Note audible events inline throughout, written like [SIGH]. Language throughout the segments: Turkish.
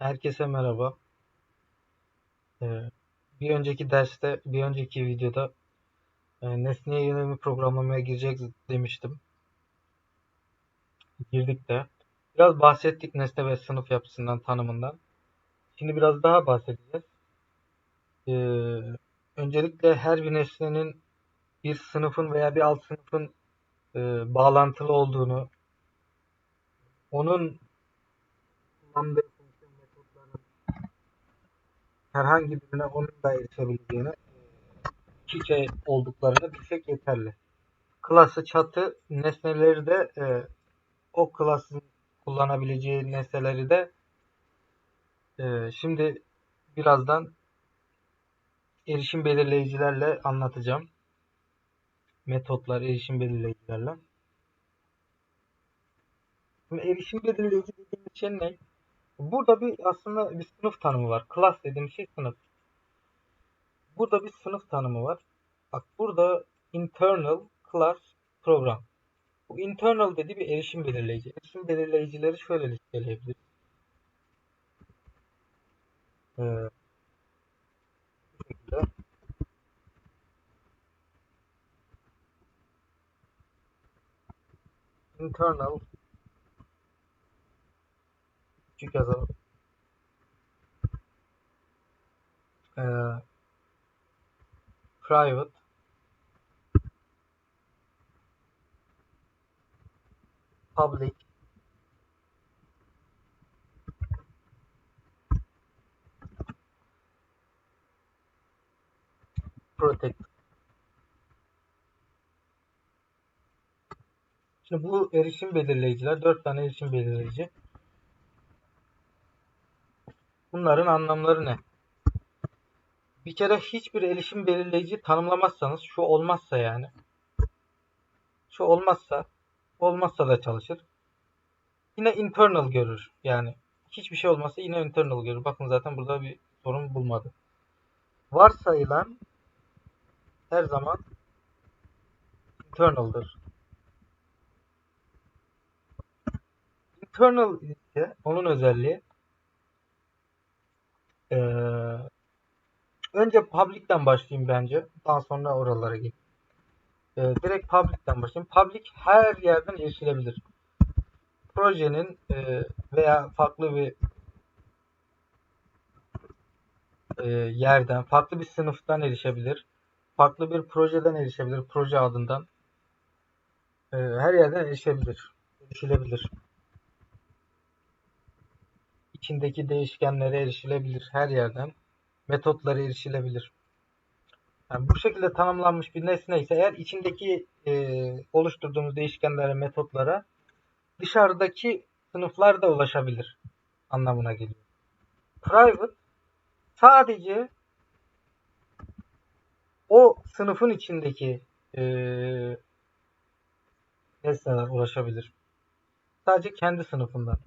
Herkese merhaba. Ee, bir önceki derste, bir önceki videoda e, nesneye yönelimli programlamaya girecek demiştim. Girdik de. Biraz bahsettik nesne ve sınıf yapısından, tanımından. Şimdi biraz daha bahsedeceğiz. Ee, öncelikle her bir nesnenin bir sınıfın veya bir alt sınıfın e, bağlantılı olduğunu, onun kullandığı herhangi birine onun da erişebileceğini, iç olduklarını bilsek yeterli. Klası çatı nesneleri de e, o klasın kullanabileceği nesneleri de e, şimdi birazdan erişim belirleyicilerle anlatacağım. Metotlar, erişim belirleyicilerle. Şimdi erişim belirleyici dediğimiz şey ne? Burada bir aslında bir sınıf tanımı var. Class dediğim şey sınıf. Burada bir sınıf tanımı var. Bak burada internal class program. Bu internal dediği bir erişim belirleyici. Erişim belirleyicileri şöyle listeleyebiliriz. Ee. Internal küçük yazalım. Ee, private public protect Şimdi bu erişim belirleyiciler, dört tane erişim belirleyici. Bunların anlamları ne? Bir kere hiçbir erişim belirleyici tanımlamazsanız şu olmazsa yani. Şu olmazsa olmazsa da çalışır. Yine internal görür. Yani hiçbir şey olmazsa yine internal görür. Bakın zaten burada bir sorun bulmadı. Varsayılan her zaman internal'dır. Internal ise onun özelliği ee, önce public'ten başlayayım bence. Daha sonra oralara gideyim. Ee, direkt public'ten başlayayım. Public her yerden erişilebilir. Projenin e, veya farklı bir e, yerden, farklı bir sınıftan erişebilir. Farklı bir projeden erişebilir. Proje adından. E, her yerden erişebilir. Erişilebilir içindeki değişkenlere erişilebilir her yerden. Metotlara erişilebilir. Yani bu şekilde tanımlanmış bir nesne ise eğer içindeki e, oluşturduğumuz değişkenlere, metotlara dışarıdaki sınıflar da ulaşabilir anlamına geliyor. Private sadece o sınıfın içindeki e, nesneler ulaşabilir. Sadece kendi sınıfından.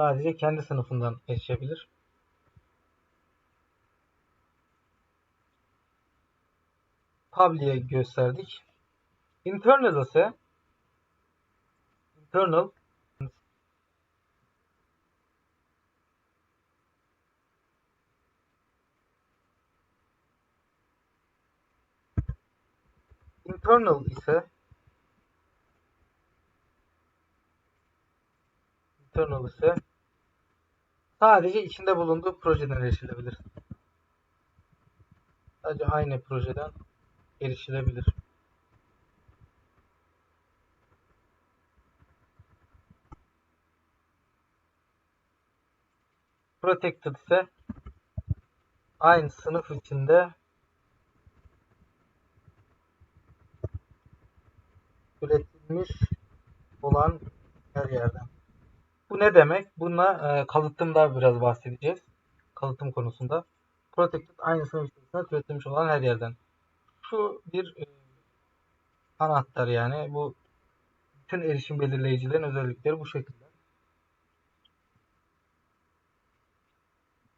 Sadece kendi sınıfından erişebilir. Public'e gösterdik. Internal ise internal internal ise internal ise sadece içinde bulunduğu projeden erişilebilir. Sadece aynı projeden erişilebilir. Protected ise aynı sınıf içinde üretilmiş olan her yerden. Bu ne demek? Buna e, kalıtımda biraz bahsedeceğiz. Kalıtım konusunda. Protected aynı sınıf içerisinde türetilmiş olan her yerden. Şu bir e, anahtar yani. Bu bütün erişim belirleyicilerin özellikleri bu şekilde.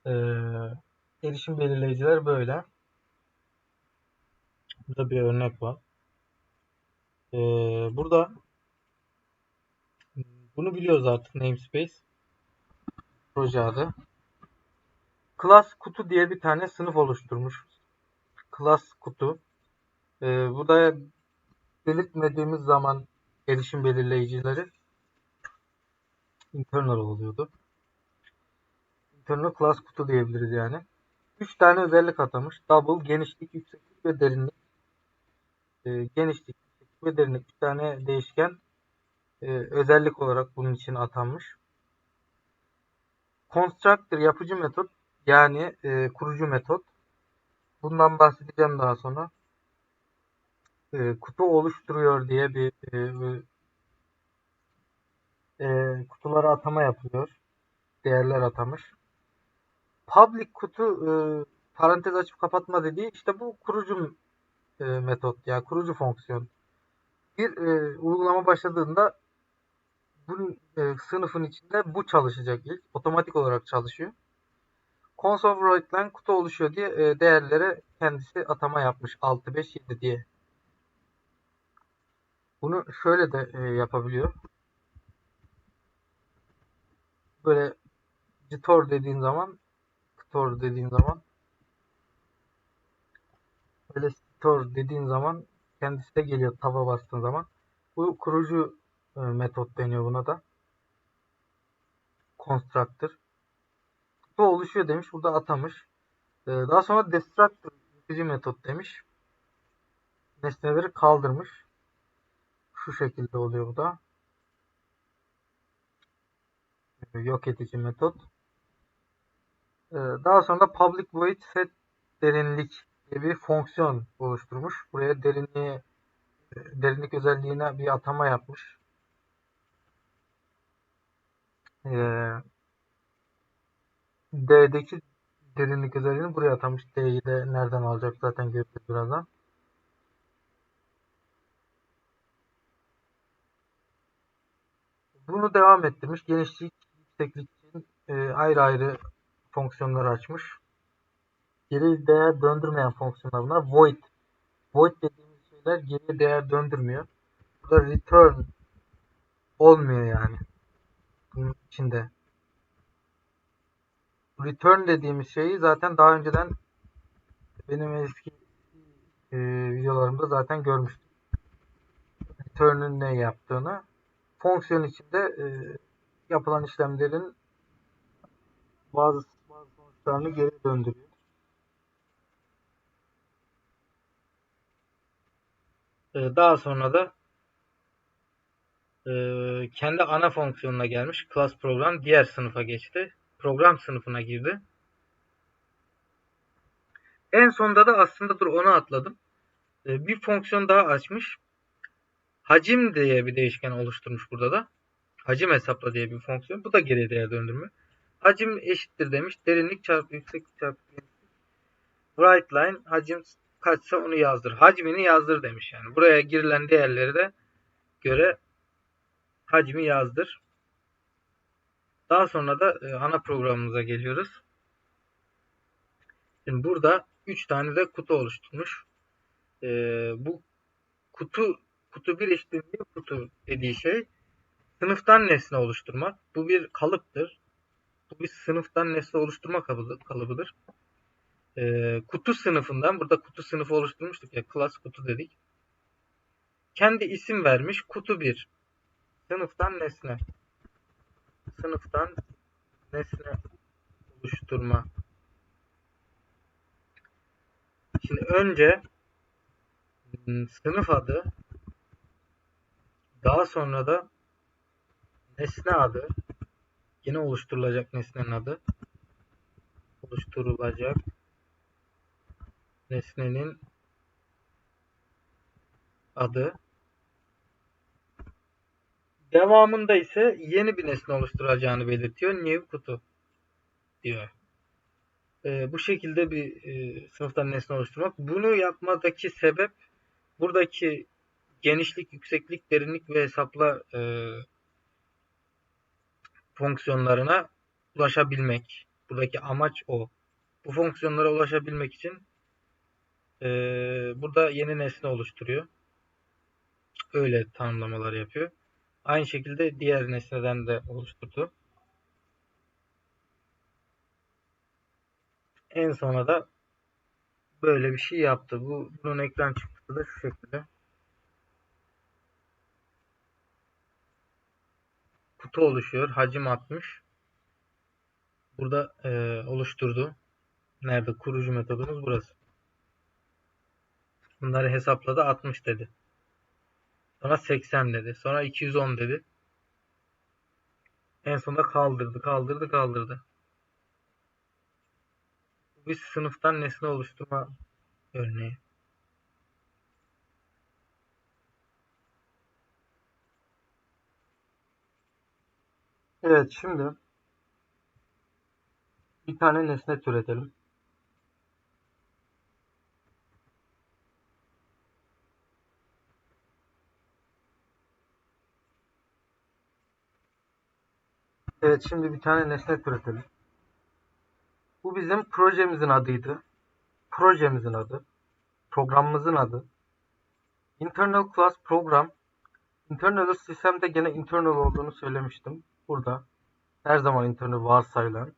E, erişim belirleyiciler böyle. Burada bir örnek var. Ee, burada bunu biliyoruz artık namespace proje adı. Class kutu diye bir tane sınıf oluşturmuş. Class kutu. Ee, burada belirtmediğimiz zaman erişim belirleyicileri internal oluyordu. Internal class kutu diyebiliriz yani. 3 tane özellik atamış. Double, genişlik, yükseklik ve derinlik. Ee, genişlik, yükseklik ve derinlik. 3 tane değişken e, özellik olarak bunun için atanmış. Constructor yapıcı metot yani e, kurucu metot. Bundan bahsedeceğim daha sonra. E, kutu oluşturuyor diye bir e, e, kutulara atama yapılıyor. Değerler atamış. Public kutu e, parantez açıp kapatma dediği işte bu kurucu e, metot ya yani kurucu fonksiyon. Bir e, uygulama başladığında bu e, sınıfın içinde bu çalışacak ilk. Otomatik olarak çalışıyor. Console write'den kutu oluşuyor diye e, değerlere kendisi atama yapmış. 6, 5, 7 diye. Bunu şöyle de e, yapabiliyor. Böyle store dediğin zaman store dediğin zaman böyle store dediğin zaman kendisi de geliyor taba bastığın zaman. Bu kurucu metot deniyor buna da. Constructor. Bu oluşuyor demiş. Burada atamış. E, daha sonra destructor yıkıcı metot demiş. Nesneleri kaldırmış. Şu şekilde oluyor bu da. E, yok edici metot. Daha sonra public void set derinlik diye bir fonksiyon oluşturmuş. Buraya derinliği derinlik özelliğine bir atama yapmış. Ee, D'deki derinlik özelliğini buraya atamış. D'yi de nereden alacak zaten göreceğiz birazdan. Bunu devam ettirmiş. Genişlik, yükseklik için e, ayrı ayrı fonksiyonları açmış. Geri değer döndürmeyen fonksiyonlar bunlar. Void. Void dediğimiz şeyler geri değer döndürmüyor. Burada return olmuyor yani bunun içinde. Return dediğimiz şeyi zaten daha önceden benim eski e, videolarımda zaten görmüştüm. Return'ün ne yaptığını. Fonksiyon içinde e, yapılan işlemlerin bazı, bazı sonuçlarını geri döndürüyor. E, daha sonra da e, kendi ana fonksiyonuna gelmiş. Class program diğer sınıfa geçti. Program sınıfına girdi. En sonunda da aslında dur onu atladım. E, bir fonksiyon daha açmış. Hacim diye bir değişken oluşturmuş burada da. Hacim hesapla diye bir fonksiyon. Bu da geri değer döndürme. Hacim eşittir demiş. Derinlik çarpı yükseklik çarpı Bright line hacim kaçsa onu yazdır. Hacmini yazdır demiş yani. Buraya girilen değerleri de göre hacmi yazdır. Daha sonra da e, ana programımıza geliyoruz. Şimdi burada 3 tane de kutu oluşturmuş. E, bu kutu kutu bir eşitliğinde kutu dediği şey sınıftan nesne oluşturmak. Bu bir kalıptır. Bu bir sınıftan nesne oluşturma kalıbıdır. E, kutu sınıfından burada kutu sınıfı oluşturmuştuk ya class kutu dedik. Kendi isim vermiş kutu 1 Sınıftan nesne. Sınıftan nesne oluşturma. Şimdi önce hmm, sınıf adı daha sonra da nesne adı yine oluşturulacak nesnenin adı oluşturulacak nesnenin adı Devamında ise yeni bir nesne oluşturacağını belirtiyor. New kutu diyor. E, bu şekilde bir e, sınıftan nesne oluşturmak. Bunu yapmadaki sebep buradaki genişlik, yükseklik, derinlik ve hesapla e, fonksiyonlarına ulaşabilmek. Buradaki amaç o. Bu fonksiyonlara ulaşabilmek için e, burada yeni nesne oluşturuyor. öyle tanımlamalar yapıyor. Aynı şekilde diğer nesneden de oluşturdu. En sona da böyle bir şey yaptı. Bu bunun ekran çıktısı da şu şekilde. Kutu oluşuyor. Hacim atmış. Burada e, oluşturdu. Nerede? Kurucu metodumuz burası. Bunları hesapladı 60 dedi. Sonra 80 dedi. Sonra 210 dedi. En sonunda kaldırdı, kaldırdı, kaldırdı. Bir sınıftan nesne oluşturma örneği. Evet şimdi bir tane nesne türetelim. Evet şimdi bir tane nesne türetelim. Bu bizim projemizin adıydı. Projemizin adı. Programımızın adı. Internal class program. Internal sistemde gene internal olduğunu söylemiştim. Burada her zaman internal varsayılan.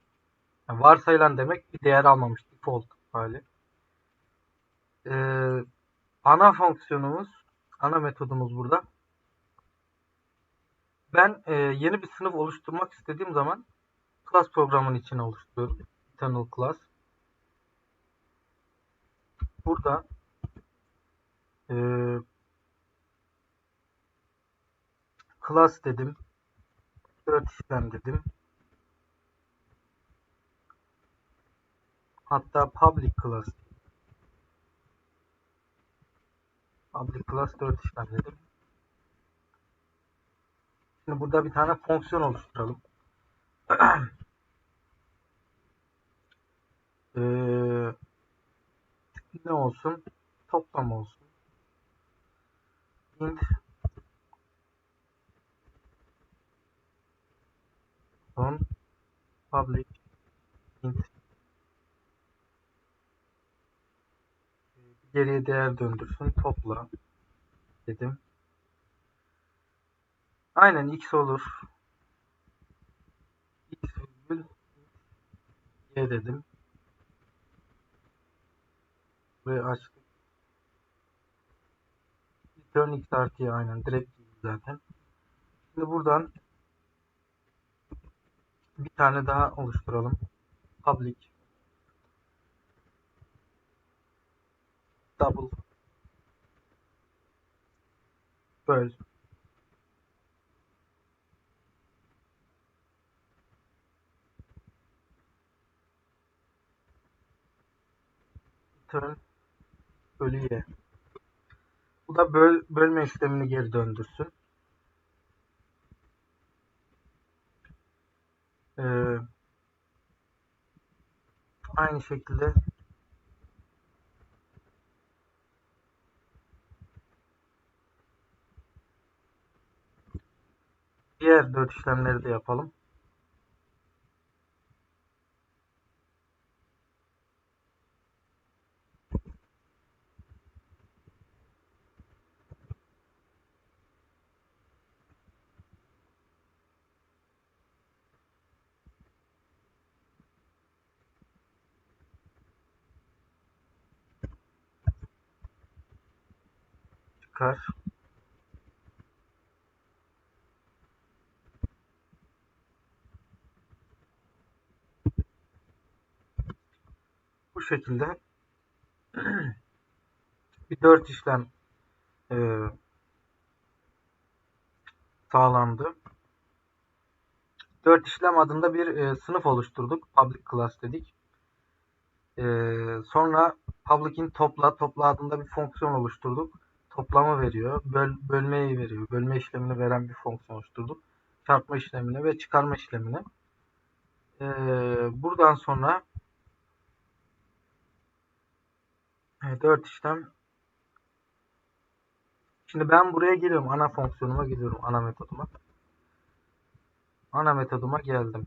Yani varsayılan demek bir değer almamış default hali. Ee, ana fonksiyonumuz, ana metodumuz burada. Ben e, yeni bir sınıf oluşturmak istediğim zaman class programın içine oluşturuyorum. Internal class. Burada e, class dedim. 4 işlem dedim. Hatta public class public class 4 işlem dedim. Şimdi burada bir tane fonksiyon oluşturalım. [CLEARS THROAT] ee, ne olsun? Toplam olsun. int on public int geriye değer döndürsün topla dedim. Aynen x olur. x virgül y dedim. Ve açtık. Return x artı y aynen direkt zaten. Şimdi buradan bir tane daha oluşturalım. Public double böl return bölü y. Bu da böl, bölme işlemini geri döndürsün. Ee, aynı şekilde diğer dört işlemleri de yapalım. Çıkar. Bu şekilde [CLEARS THROAT] bir dört işlem e, sağlandı. Dört işlem adında bir e, sınıf oluşturduk. Public class dedik. E, sonra public'in topla, topla adında bir fonksiyon oluşturduk toplamı veriyor. Böl, bölmeyi veriyor. Bölme işlemini veren bir fonksiyon oluşturduk. Çarpma işlemini ve çıkarma işlemini. Ee, buradan sonra e, 4 işlem Şimdi ben buraya geliyorum. Ana fonksiyonuma gidiyorum. Ana metoduma. Ana metoduma geldim.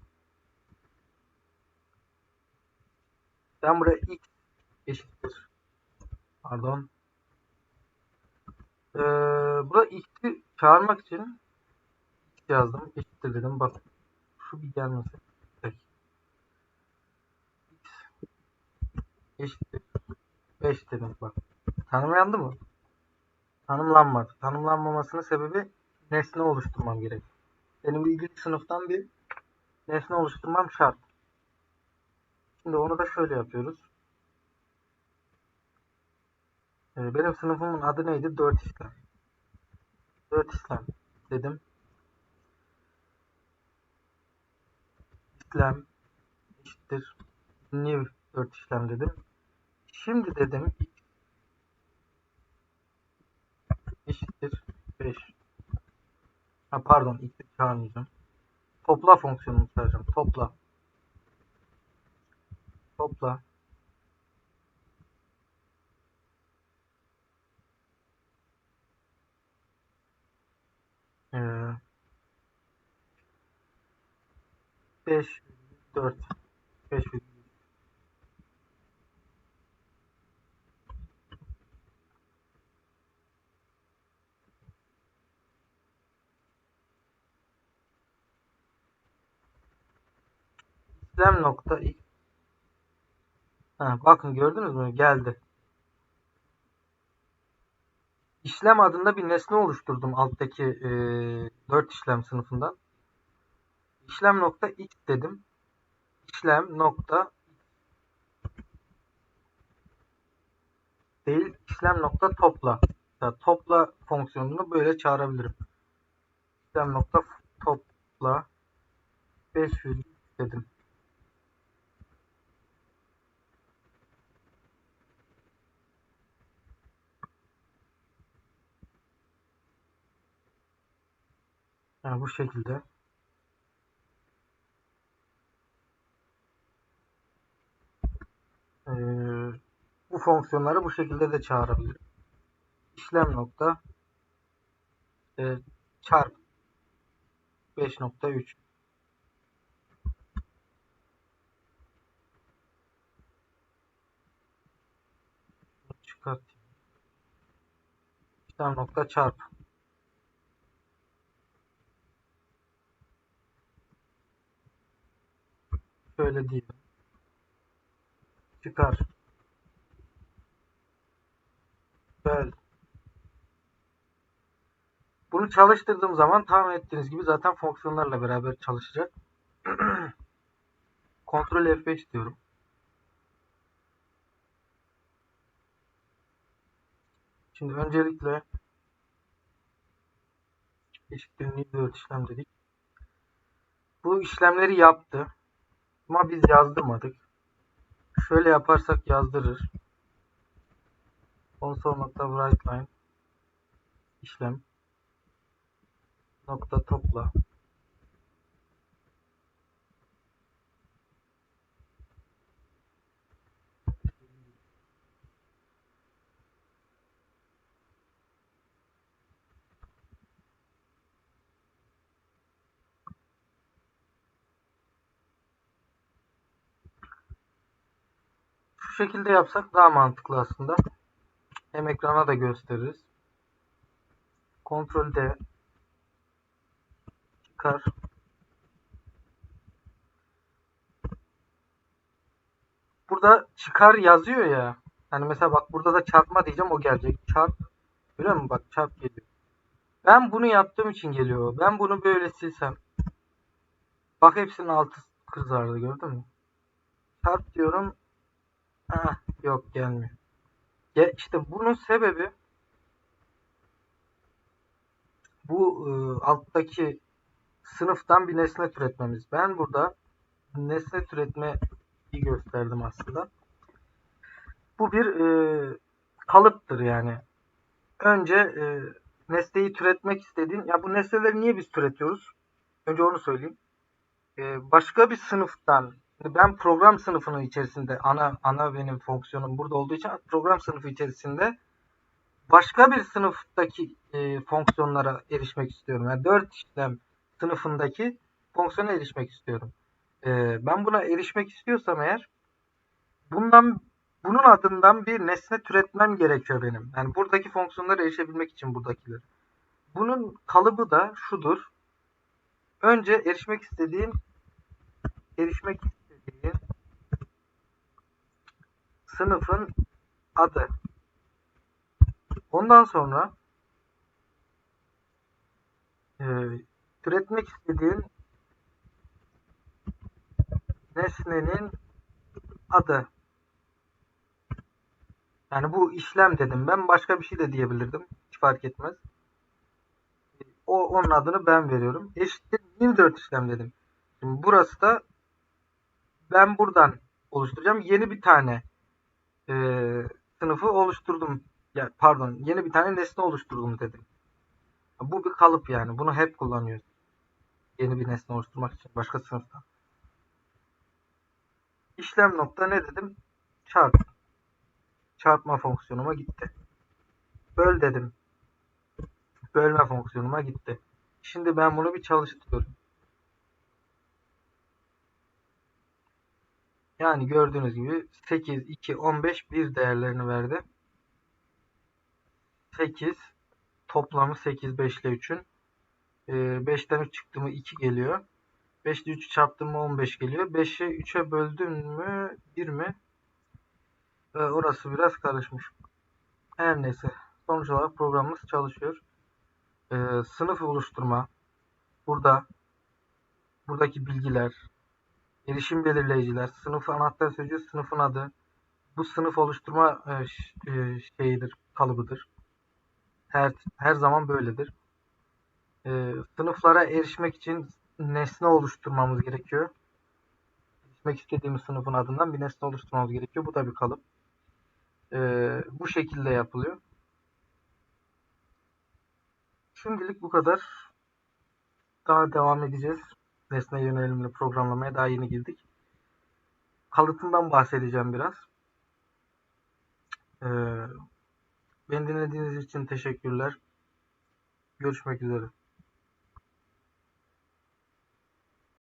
Ben buraya x eşittir. Pardon. Ee, burada x'i çağırmak için yazdım. Eşittir dedim. Bak şu bir gelmesi. Peki. eşittir 5 dedim bak. Tanımlandı mı? Tanımlanmadı. Tanımlanmamasının sebebi nesne oluşturmam gerek. Benim ilgili sınıftan bir nesne oluşturmam şart. Şimdi onu da şöyle yapıyoruz. Ee, Benim sınıfımın adı neydi? 4 işlem. 4 işlem dedim. İşlem eşittir. New 4 işlem dedim. Şimdi dedim eşittir 5. Ha pardon x'i çağırmayacağım. Topla fonksiyonunu çağıracağım. Topla. Topla. 5 4 5 işlem nokta ha, bakın gördünüz mü? Geldi işlem adında bir nesne oluşturdum alttaki e, 4 işlem sınıfından. İşlem nokta x dedim. İşlem nokta değil işlem nokta topla. Ya, topla fonksiyonunu böyle çağırabilirim. İşlem nokta topla 5 virgül dedim Yani bu şekilde. Ee, bu fonksiyonları bu şekilde de çağırabilirim. İşlem nokta e, çarp 5.3 çıkartayım. İşlem nokta çarp şöyle diyelim. Çıkar. Böl. Bunu çalıştırdığım zaman tahmin ettiğiniz gibi zaten fonksiyonlarla beraber çalışacak. [CLEARS THROAT] Ctrl F5 diyorum. Şimdi öncelikle eşittir new 4 işlem dedik. Bu işlemleri yaptı. Ama biz yazdırmadık. Şöyle yaparsak yazdırır. Console nokta write line işlem nokta topla Şu şekilde yapsak daha mantıklı aslında. Hem ekrana da gösteririz. Ctrl D çıkar. Burada çıkar yazıyor ya. Hani mesela bak burada da çarpma diyeceğim o gelecek. Çarp. Görüyor musun? Bak çarp geliyor. Ben bunu yaptığım için geliyor. Ben bunu böyle silsem. Bak hepsinin altı kızardı gördün mü? Çarp diyorum. Ah, yok gelmiyor. Ya işte bunun sebebi bu e, alttaki sınıftan bir nesne türetmemiz. Ben burada nesne türetmeyi gösterdim aslında. Bu bir e, kalıptır yani. Önce e, nesneyi türetmek istediğin, ya bu nesneleri niye biz türetiyoruz? Önce onu söyleyeyim. E, başka bir sınıftan, ben program sınıfının içerisinde, ana ana benim fonksiyonum burada olduğu için program sınıfı içerisinde başka bir sınıftaki e, fonksiyonlara erişmek istiyorum. Yani 4 işlem sınıfındaki fonksiyona erişmek istiyorum. E, ben buna erişmek istiyorsam eğer bundan bunun adından bir nesne türetmem gerekiyor benim. Yani buradaki fonksiyonlara erişebilmek için buradakiler. Bunun kalıbı da şudur. Önce erişmek istediğin erişmek istediğin sınıfın adı. Ondan sonra e, türetmek istediğin nesnenin adı. Yani bu işlem dedim ben. Başka bir şey de diyebilirdim. Hiç fark etmez. O onun adını ben veriyorum. Eşittir 24 işlem dedim. Şimdi burası da ben buradan oluşturacağım. Yeni bir tane e, sınıfı oluşturdum. Ya, pardon yeni bir tane nesne oluşturdum dedim. Bu bir kalıp yani. Bunu hep kullanıyoruz. Yeni bir nesne oluşturmak için başka sınıfta. İşlem nokta ne dedim? Çarp. Çarpma fonksiyonuma gitti. Böl dedim. Bölme fonksiyonuma gitti. Şimdi ben bunu bir çalıştırıyorum. Yani gördüğünüz gibi 8, 2, 15 bir değerlerini verdi. 8 toplamı 8 5 ile 3'ün. 5'ten 3 çıktı mı 2 geliyor. 5 ile 3'ü çarptım mı 15 geliyor. 5'i 3'e böldüm mü 1 mi? Ee, orası biraz karışmış. Her neyse. Sonuç olarak programımız çalışıyor. Ee, sınıf oluşturma. Burada buradaki bilgiler, erişim belirleyiciler, sınıf anahtar sözcüğü, sınıfın adı. Bu sınıf oluşturma e, e, şeyidir, kalıbıdır. Her her zaman böyledir. Ee, sınıflara erişmek için nesne oluşturmamız gerekiyor. Erişmek istediğimiz sınıfın adından bir nesne oluşturmamız gerekiyor. Bu da bir kalıp. Bu şekilde yapılıyor. Şimdilik bu kadar. Daha devam edeceğiz. Nesne yönelimli programlamaya daha yeni girdik. Kalıtından bahsedeceğim biraz. Ee, beni dinlediğiniz için teşekkürler. Görüşmek üzere.